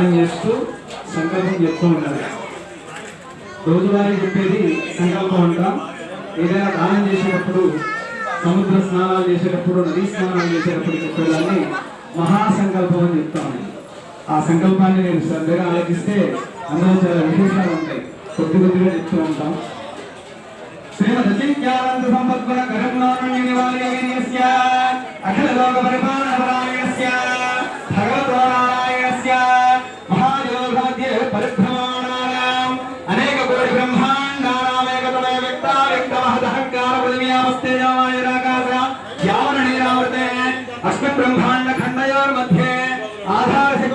ధ్యానం చేస్తూ సంకల్పం చెప్తూ ఉండాలి రోజువారీ చెప్పేది సంకల్పం అంటాం. ఏదైనా దానం చేసేటప్పుడు సముద్ర స్నానాలు చేసేటప్పుడు నదీ స్నానాలు చేసేటప్పుడు చెప్పేదాన్ని మహాసంకల్పం అని చెప్తాను ఆ సంకల్పాన్ని నేను శ్రద్ధగా ఆలోచిస్తే అందులో చాలా విశేషాలు ఉంటాయి. కొద్ది కొద్దిగా చెప్తూ ఉంటాం. శ్రీమద్యానంద సంపద్గుణ అఖిల లోక పరిపాలన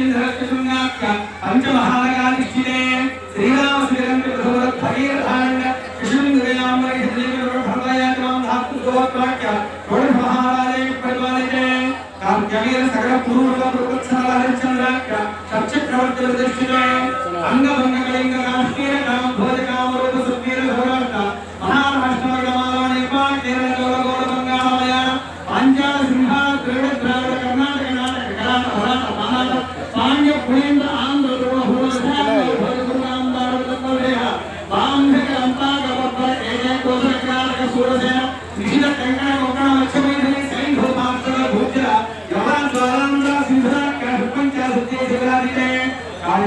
ಕಿಂಧರತ್ಯಸುನ್ನಾಕ್ಯ ಪಂಚಮಹಾಕಾಲಿಷ್ಟಿನೇ ಶ್ರೀರಾಮಸುರಗಂತ ಪ್ರಸೋದತ್ಫಲೀರ್ಧಾರಣ್ಯ ಶಿಶುಂದ್ರಯಾಮರಗಿ ಸಂಜೀವಿರೋಢವಾಯಾಗ್ರಾಮ್ ಧಾತು ಗೋವಾಕ್ಯ ರೋಢಮಹಾರಾಲಯ ಪರಿಪಾಲನೆ ಕಾಂತ್ಯಮೀರ ಸಕಲ ಪೂರ್ವದ ಪ್ರವೃತ್ಸಾಲ ಹರಿಶ್ಚಂದ್ರಾಕ್ಯ ಸಬ್ಚಕ್ರವರ್ತಿ ಪ್ರದರ್ಶಿತ ಅಂಗಭಂಗಗಳಿಂದ ರಾಷ್ಟ್ರೀಯ ಕಾಮ ಭೋಜಕ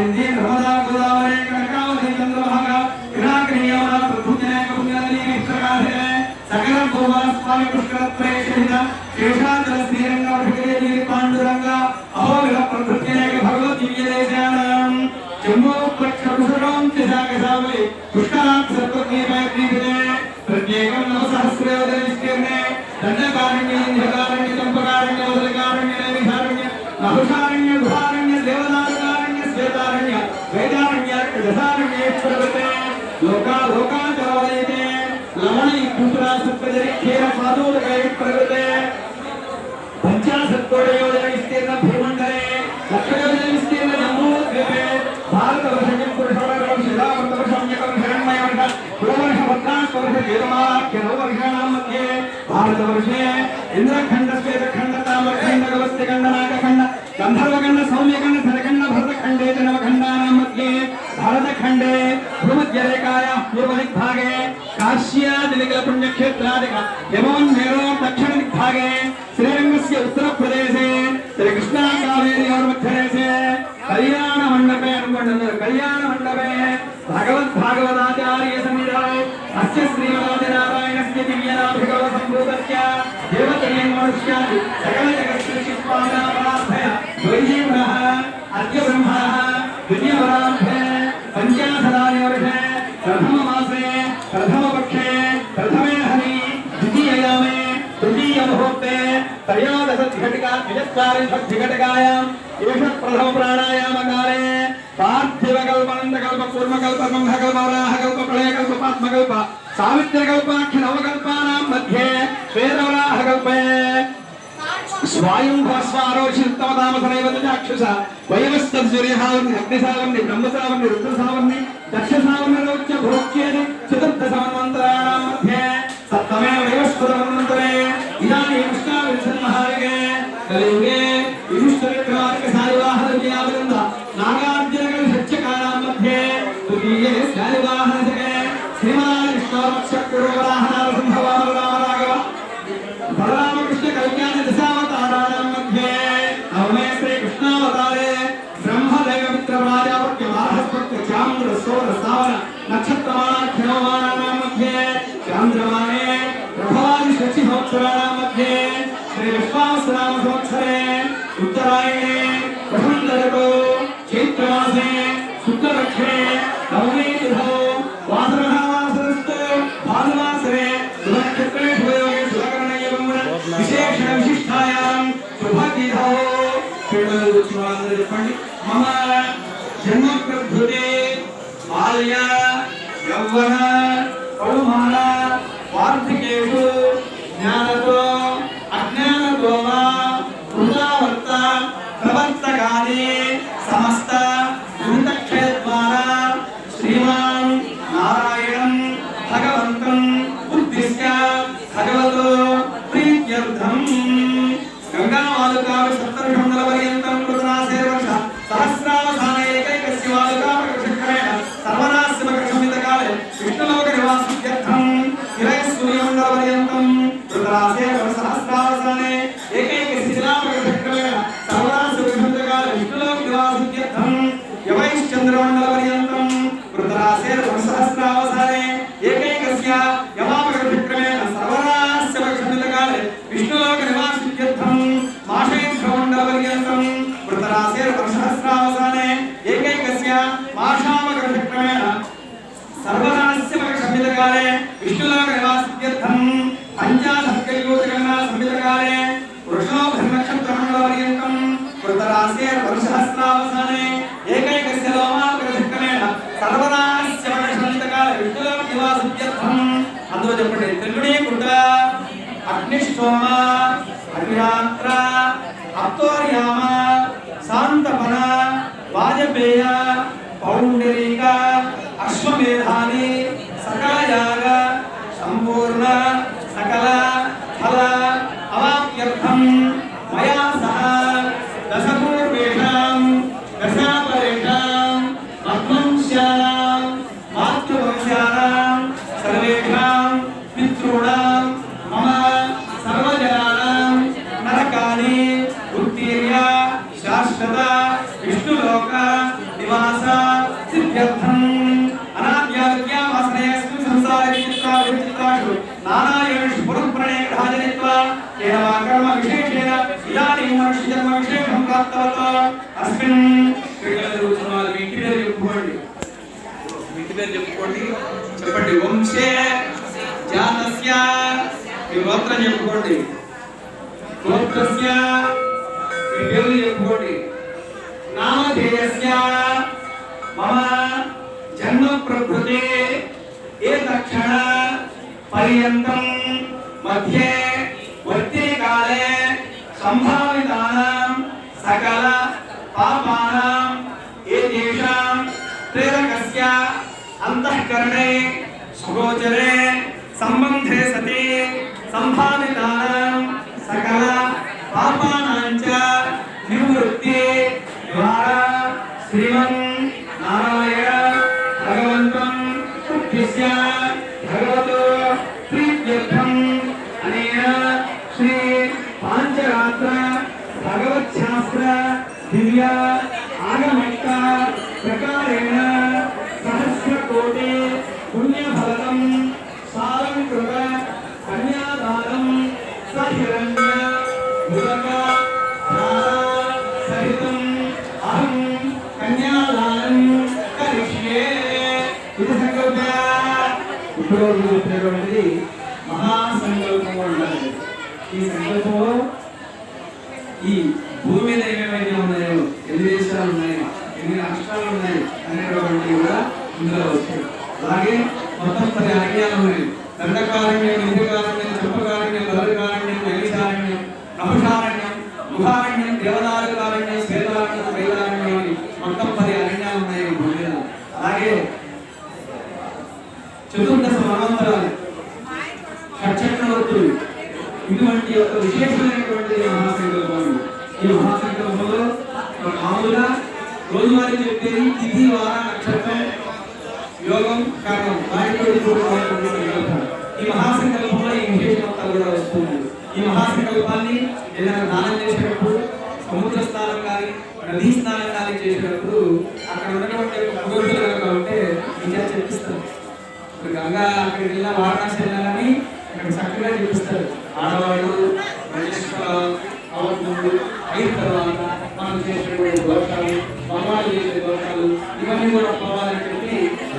కాళింది నర్మదా గోదావరి కనకావతి చంద్రభాగ వినాకనీయవన ప్రభుజనాయక పుణ్యనది విష్ణురాధే సకల భూమాన స్వామి పుష్కరత్రేషిత శేషాచల శ్రీరంగ భగవతి పాండురంగ అహోవిల ప్రభుజనాయక భగవత్ దివ్యదేశానం పుష్కరాత్ ప్రత్యేకం నవ సహస్రయోజన విస్తీర్ణే. దండకారణ్య ఇంద్రకారణ్య చంపకారణ్య వదలకారణ్య లోకా లోకాచరవదయతే లవణై పుత్రా సత్పజరి ఖేర పాదోదకై ప్రవృతే పంచాశత్కోటయోజన విస్తీర్ణ భూమండలే లక్షయోజన విస్తీర్ణ జమ్మూద్వీపే భారతవర్షం పురుషవర్గం శిలావర్తవర్షమ్యకం హిరణ్మయవర్ష పురవర్ష భద్రాస్వర్ష వేదమాఖ్యనో వర్షాణాం మధ్యే. భారతవర్షే ఇంద్రఖండ శ్వేతఖండ తామరఖండ గవస్తిఖండ నాగఖండ గంధర్వఖండ సౌమ్యఖండ केवल पुण्यक्षेत्रादिक यमोन्मेरों दक्षिण दिग्भागे श्रीरंगस्य उत्तरप्रदेशे श्रीकृष्णा कावेरी गौरवक्षरेशे कल्याण मण्डपे अनुगण्डः कल्याण मण्डपे भगवत् भागवताचार्य संहिताय अस्य श्रीमदादिनारायणस्य दिव्यनाभिगव सम्भूतस्य देवतयन्मनुष्यादि सकल जगत्सृष्टिपादापराधय द्वैजीवनः अद्य ब्रह्मः। त्रयोदशघटिका द्विचत्वारिंशद्घटिकायाम् एष प्रथम प्राणायामकाले पार्थिवकल्पनन्दकल्प कूर्मकल्प ब्रह्मकल्प वराहकल्प प्रलयकल्प पात्मकल्प सावित्र्यकल्पाख्य नवकल्पानां मध्ये श्वेतवराहकल्पे స్వాయుంభస్వారోషిత్తమతామసనైవ చాక్షుష వయవస్తూర్యసావర్ణి అగ్నిసావర్ణి బ్రహ్మసావర్ణి రుద్రసావర్ణి దక్షసావర్ణిరోచ్య భోక్యేది చతుర్థ సమన్వంతరాణాం Aleluya. జన్మప్రభృతే బాల్య యౌవన కౌమార వార్ధకేషు వృతరాశేర్వర్షహస్రావసానే ఏకైకస్య లోమాకృషక్రమేణ సర్వనాస్యమకసంహితకాలే విష్ణులోక నివాసిత్యర్థం అందులో చెప్పండి తెలుగుడే కృత అగ్నిష్టోమ అగ్నిరాత్ర అప్తోర్యామ శాంతపన వాజపేయ పౌండరీక तेन కేవలం కర్మ విశేషేణ ఇదానీ మనుష్య జన్మ విశేషం ప్రాప్తవతో అస్మిన్ క్రీడలు మీ ఇంటి పేరు చెప్పుకోండి. మీ ఇంటి పేరు చెప్పుకోండి. చెప్పండి. వంశే జాతస్య మీ గోత్రం చెప్పుకోండి. గోత్రస్య మీ పేరు చెప్పుకోండి. నామధేయస్య మమ జన్మ ప్రకృతి ఏ తక్షణ పర్యంతం మధ్యే సుగోచరే సంబంధే సతి సంభావితానాం సకల పాపానాం చ నివృత్తి ద్వారా శ్రీమన్ నారాయణ భగవంతం ఉద్దిశ్య భగవతో ప్రీత్యర్థం అనేన శ్రీ పాంచరాత్ర భగవత్ శాస్త్ర దివ్య ఆగమక్క ప్రకారేణ ఇప్పుడు మీరు చెప్పినటువంటిది మహాసంకల్పం అంటారు. ఈ సంకల్పంలో ఈ భూమి మీద ఏమేమైతే ఉన్నాయో ఎన్ని దేశాలు ఉన్నాయి? ఎన్ని రాష్ట్రాలు ఉన్నాయి? అనేటువంటివి కూడా ఇందులో వచ్చాయి అలాగే మొత్తం పది ఆజ్ఞాలు ఉన్నాయి దండకారణ్యం నిధికారణ్యం చెప్పకారణ్యం బలకారణ్యం నైషారణ్యం నభుషారణ్యం ముఖారణ్యం దేవదారుకారణ్యం శ్వేతారణ్యం వైదారణ్యం అని మొత్తం పది అరణ్యాలు ఉన్నాయి ఈ భూమి మీద అలాగే చతుర్దశ మనవంతరాలు షట్చక్రవర్తులు ఇటువంటి యొక్క విశేషమైనటువంటి మహాసంకల్పం ఈ మహాసంకల్పంలో మన మామూలుగా రోజువారీ చెప్పేది తిథి వార నక్షత్రం యోగం కారణం వాటితో కూడుకున్నటువంటి సంకల్పం ఈ మహాసంకల్పంలో ఈ విశేషమంతా కూడా వస్తుంది ఈ మహాసంకల్పాన్ని ఏదైనా దానం చేసేటప్పుడు సముద్ర స్నానం కానీ నదీ స్నానం కానీ చేసేటప్పుడు అక్కడ ఉన్నటువంటి పురోహితులు కనుక ఉంటే ఇంకా చెప్పిస్తారు ఇప్పుడు గంగా అక్కడికి వెళ్ళినా వారణాసి వెళ్ళాలని అక్కడ చక్కగా చూపిస్తారు. ఆడవాళ్ళు అవద్దు అయిన తర్వాత మనం చేసేటువంటి దోషాలు మగవాళ్ళు చేసే దోషాలు ఇవన్నీ కూడా పోవాలంటే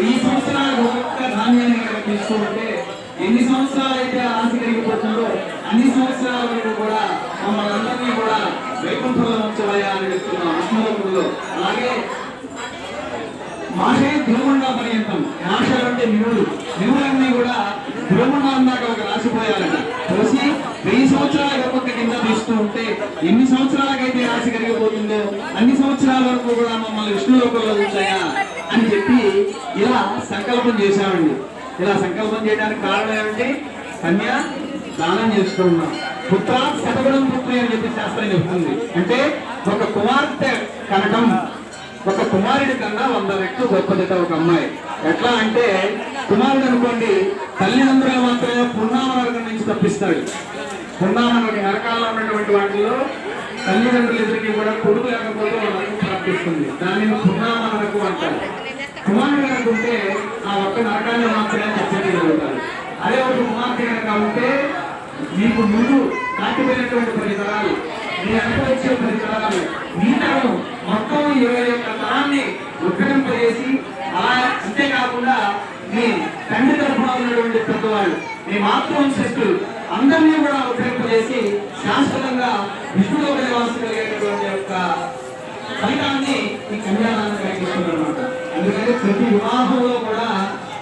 ఈ సంవత్సరాలకు ఒక్కొక్క ధాన్యాన్ని కనుక తీసుకుంటే ఎన్ని సంవత్సరాలు అయితే ఆశ కలిగిపోతుందో అన్ని సంవత్సరాల వరకు కూడా మమ్మల్ని అందరినీ కూడా వైకుంఠంలో ఉంచవయ్యా అని చెప్తున్నాం విష్ణులోకంలో అలాగే మాషే తిరుమండ పర్యంతం. మాషలు అంటే నివులు నివులన్నీ కూడా తిరుమండం అందాక ఒక రాసిపోయారట. పోసి వెయ్యి సంవత్సరాల ఒక్కొక్క కింద తీస్తూ ఉంటే ఎన్ని సంవత్సరాలకైతే రాశి కలిగిపోతుందో అన్ని సంవత్సరాల వరకు కూడా మమ్మల్ని విష్ణు లోకంలో ఉంచాయా అని చెప్పి ఇలా సంకల్పం చేశామండి. ఇలా సంకల్పం చేయడానికి కారణం ఏమిటి కన్య దానం చేస్తూ ఉన్నాం పుత్ర శతగుణం పుత్రి అని చెప్పి శాస్త్రం చెప్తుంది. అంటే ఒక కుమార్తె కనటం ఒక కుమారుడి కన్నా వంద రెట్లు గొప్పదిట ఒక అమ్మాయి. ఎట్లా అంటే కుమారుడు అనుకోండి తల్లిదండ్రులు మాత్రమే పున్నామనర్గం నుంచి తప్పిస్తాడు. పున్నామ నరకం నరకాల్లో ఉన్నటువంటి వాటిలో తల్లిదండ్రులు ఇద్దరికి కూడా కొడుకు లేకపోతే నరకం ప్రాప్తిస్తుంది. దానిని పున్నామ అంటారు. కుమారుడు కనుక ఉంటే ఆ ఒక్క నరకాన్ని మాత్రమే తప్పించగలుగుతారు అదే ఒక కుమార్తె కనుక ఉంటే నీకు ముందు దాటిపోయినటువంటి పరిసరాలు నీ అనుభవించే పరిసరాలు నీ తరం మొత్తం ఇరవై యొక్క తరాన్ని ఉద్ఘటింపజేసి అలా అంతేకాకుండా నీ తండ్రి తరఫున ఉన్నటువంటి పెద్దవాళ్ళు మీ మాతృవంశస్థులు అందరినీ కూడా ఉద్ఘటింపజేసి శాశ్వతంగా విష్ణులో నివాసం కలిగేటటువంటి యొక్క ఫలితాన్ని ఈ కళ్యాణాన్ని కలిగిస్తుందన్నమాట అనమాట అందుకని ప్రతి వివాహంలో కూడా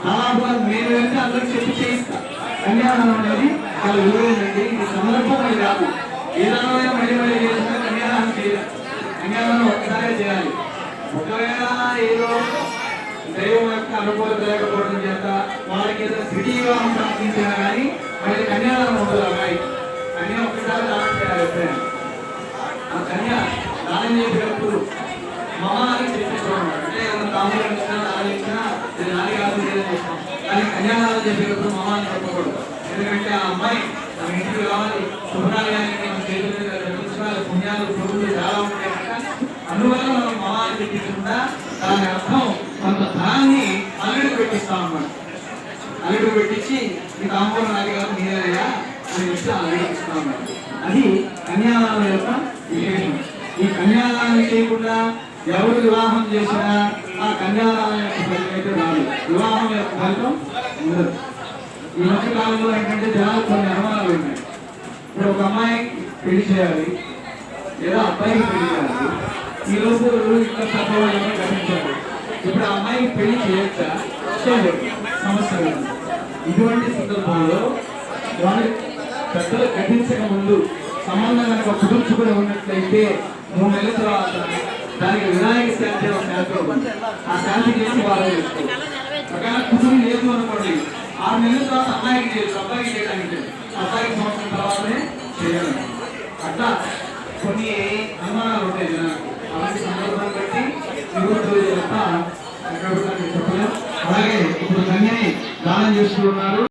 దాదాపుగా నేను వెళ్తే అందరికి చెప్పి చేయిస్తా కళ్యాణం అనేది చాలా విలువైనది ఇది సందర్భం అది కాదు ఏదైనా మళ్ళీ మళ్ళీ చేసినా కళ్యాణం చేయాలి. కళ్యాణం ఒక్కసారే చేయాలి. ఒకవేళ ఏదో దైవం యొక్క అనుకూలత లేకపోవడం చేత వాళ్ళకి ఏదో సిటీ వివాహం ప్రార్థించినా కానీ మళ్ళీ కళ్యాణం ఉండదు అబ్బాయి కన్యా ఒక్కసారి దానం చేయాలి ఎప్పుడైనా. ఆ కన్యా దానం చేసేటప్పుడు మహాన్ని చేసేసుకోవడం అంటే ఏదైనా తాంబూలం ఇచ్చినా దానం ఇచ్చినా ఇది నాది కాదు లేదని చెప్తాం కానీ కన్యాదానం చేసేటప్పుడు మహాన్ని చెప్పకూడదు. ఎందుకంటే ఆ అమ్మాయి మన ఇంటికి రావాలి. శుభకార్యానికి మన చేతుల పుణ్యాలు పురుగులు చాలా ఉంటాయి అందువల్ల మనం మహాన్ని చెప్పించకుండా దాని అర్థం కొంత ధనాన్ని అల్లుడు పెట్టిస్తాం అన్నమాట. అల్లుడు పెట్టించి ఈ తాంబూలం నాది కాదు మీరేనయ్యా అని చెప్పి అల్లుడికి ఇస్తాం అది కన్యాదానం యొక్క విశేషం. ఈ కన్యాదానం చేయకుండా ఎవరు వివాహం చేసినా ఆ కన్యాదానం యొక్క ఫలితం అయితే రాదు. వివాహం యొక్క ఫలితం ఉండదు. ఈ మధ్య కాలంలో ఏంటంటే జనాలు కొన్ని అనుమానాలు ఉన్నాయి. ఇప్పుడు ఒక అమ్మాయి పెళ్ళి చేయాలి లేదా అబ్బాయికి పెళ్ళి చేయాలి. ఈ రోజు ఇక్కడ తప్పవాళ్ళని గమనించాలి ఇప్పుడు ఆ అమ్మాయికి పెళ్ళి చేయొచ్చా? చేయలేదు. సమస్య ఇటువంటి సందర్భంలో వాళ్ళు పెద్దలు కట్టించక ముందు సంబంధం కనుక కుదుర్చుకుని ఉన్నట్లయితే మూడు నెలల తర్వాత దానికి వినాయక శాంతి ఒక శాంతి ఆ శాంతి చేసి వాళ్ళు ఒకవేళ కుటుంబం లేదు అనుకోండి. ఆరు నెలల తర్వాత అమ్మాయికి చేయొచ్చు అబ్బాయికి చేయడానికి అబ్బాయికి సంవత్సరం తర్వాతనే చేయాలి. అట్లా కొన్ని అనుమానాలు ఉంటాయి జనానికి అలాంటి సందర్భాన్ని బట్టి నివృత్తులు తప్ప ఎక్కడ కూడా అలాగే ఇప్పుడు కన్యని దానం చేస్తూ ఉన్నారు.